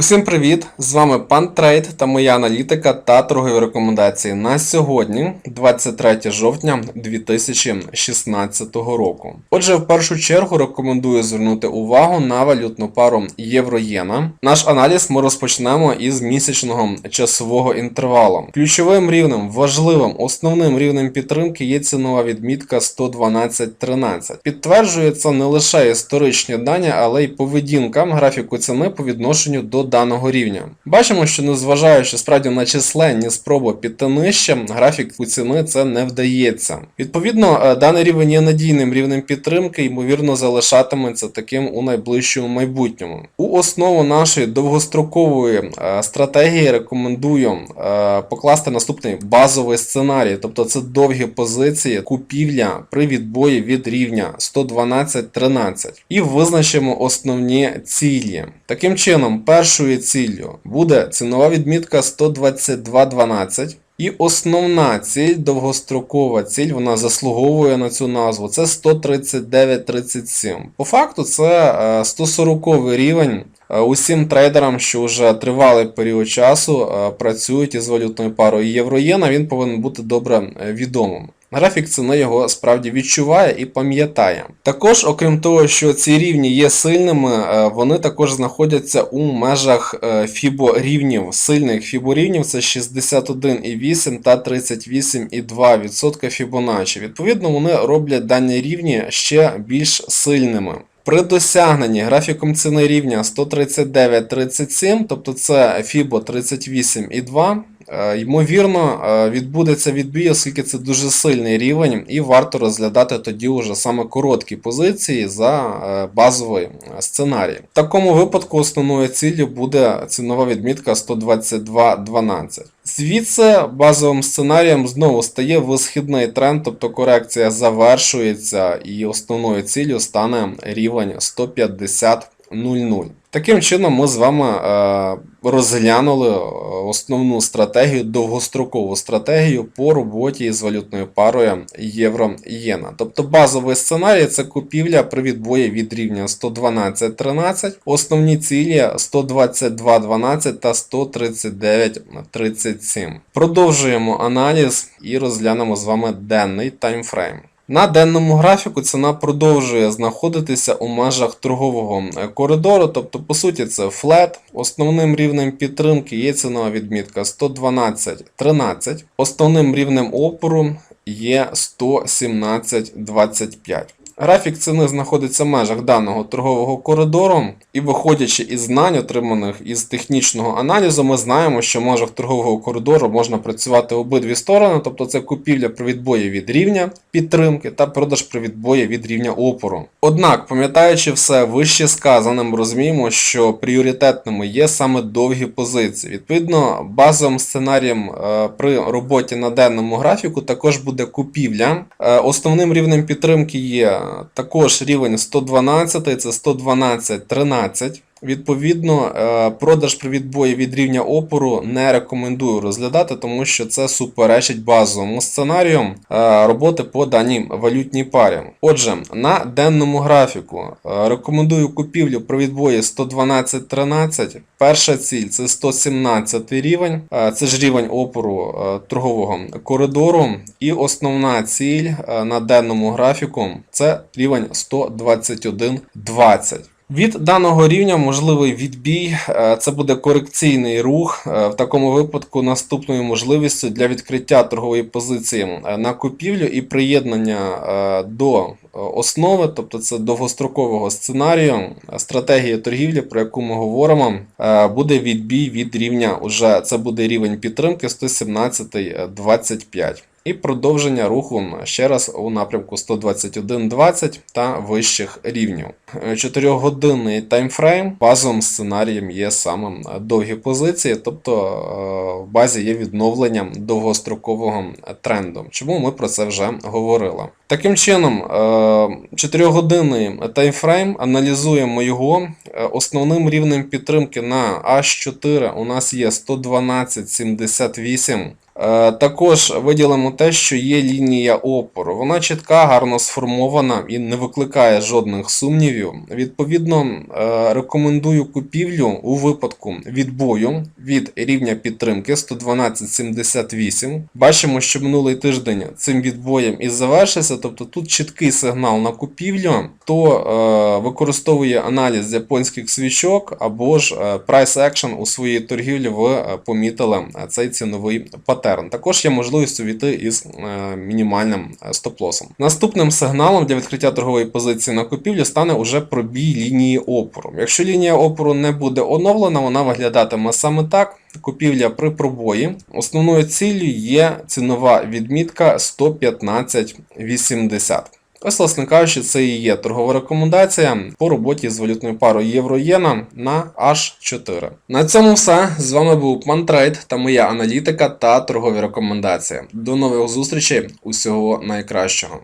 Усім привіт! З вами пан Трейд та моя аналітика та торгові рекомендації на сьогодні, 23 жовтня 2016 року. Отже, в першу чергу рекомендую звернути увагу на валютну пару євро-єна. Наш аналіз ми розпочнемо із місячного часового інтервалу. Ключовим рівнем, важливим, основним рівнем підтримки є цінова відмітка 112.13. Підтверджує це не лише історичні дані, але й поведінка графіку ціни по відношенню до даного рівня. Бачимо, що незважаючи справді на численні спроби піти нижче, графіку ціни це не вдається. Відповідно, е, даний рівень є надійним рівнем підтримки, ймовірно, залишатиметься таким у найближчому майбутньому. У основу нашої довгострокової е, стратегії рекомендую е, покласти наступний базовий сценарій, тобто це довгі позиції, купівля при відбої від рівня 112-13. І визначимо основні цілі. Таким чином, першою ціллю буде цінова відмітка 122.12. І основна ціль, довгострокова ціль, вона заслуговує на цю назву. Це 139.37. По факту, це е, 140 рівень. Е, Усім трейдерам, що вже тривалий період часу е, працюють із валютною парою євро-єна, він повинен бути добре е, відомим. Графік ціни його справді відчуває і пам'ятає. Також, окрім того, що ці рівні є сильними, е, вони також знаходяться у межах е, фібо рівнів. Сильних фібо рівнів це 61,8 та 38,2% Фібоначчі. Відповідно, вони роблять дані рівні ще більш сильними. При досягненні графіком ціни рівня 139.37, тобто це FIBO 38,2, е, ймовірно, е, відбудеться відбій, оскільки це дуже сильний рівень, і варто розглядати тоді уже саме короткі позиції за е, базовий е, сценарій. В такому випадку основною ціллю буде цінова відмітка 122.12. Звідси базовим сценарієм знову стає висхідний тренд, тобто корекція завершується і основною ціллю стане рівень 150.00. Таким чином, ми з вами е, розглянули е, основну стратегію, довгострокову стратегію по роботі з валютною парою євро-єна. Тобто базовий сценарій це купівля при відбої від рівня 112.13, основні цілі 122.12 та 139.37. Продовжуємо аналіз і розглянемо з вами денний таймфрейм. На денному графіку ціна продовжує знаходитися у межах торгового е, коридору, тобто, по суті, це флет. Основним рівнем підтримки є цінова відмітка 112.13. Основним рівнем опору є 117.25. Графік ціни знаходиться в межах даного торгового коридору, і виходячи із знань, отриманих із технічного аналізу, ми знаємо, що в межах торгового коридору можна працювати обидві сторони, тобто це купівля при відбої від рівня підтримки та продаж при відбої від рівня опору. Однак, пам'ятаючи все вище сказане, ми розуміємо, що пріоритетними є саме довгі позиції. Відповідно, базовим сценарієм е, при роботі на денному графіку також буде купівля. Е, Основним рівнем підтримки є також рівень 112, це 112.13. Відповідно, е, продаж при відбої від рівня опору не рекомендую розглядати, тому що це суперечить базовому сценарію е, роботи по даній валютній парі. Отже, на денному графіку е, рекомендую купівлю при відбої 112.13. Перша ціль це 117 рівень, це ж рівень опору торгового коридору. І основна ціль на денному графіку це рівень 121.20. Від даного рівня можливий відбій, е, це буде корекційний рух. Е, В такому випадку наступною можливістю для відкриття торгової позиції е, на купівлю і приєднання до основи, тобто це довгострокового сценарію, стратегії торгівлі, про яку ми говоримо, буде відбій від рівня, уже це буде рівень підтримки 117.25. І продовження руху ще раз у напрямку 121.20 та вищих рівнів. 4-годинний таймфрейм базовим сценарієм є саме довгі позиції, тобто е, в базі є відновленням довгострокового тренду. Чому ми про це вже говорили? Таким чином, 4-годинний таймфрейм аналізуємо його. Е, Основним рівнем підтримки на H4 у нас є 112.78. Е, Також виділимо те, що є лінія опору. Вона чітка, гарно сформована і не викликає жодних сумнівів. Відповідно, е, рекомендую купівлю у випадку відбою від рівня підтримки 112.78. Бачимо, що минулий тиждень цим відбоєм і завершився, тобто тут чіткий сигнал на купівлю. Хто е, використовує аналіз японських свічок або ж price action у своїй торгівлі, ви помітили цей ціновий паттерн. Також є можливість увійти із е, мінімальним е, стоп-лосом. Наступним сигналом для відкриття торгової позиції на купівлю стане уже пробій лінії опору. Якщо лінія опору не буде оновлена, вона виглядатиме саме так. Купівля при пробої. Основною ціллю є цінова відмітка 115,80. Ось, власне кажучи, це і є торгова рекомендація по роботі з валютною парою євро-єна на H4. На цьому все. З вами був Мантрейд та моя аналітика та торгові рекомендації. До нових зустрічей. Усього найкращого.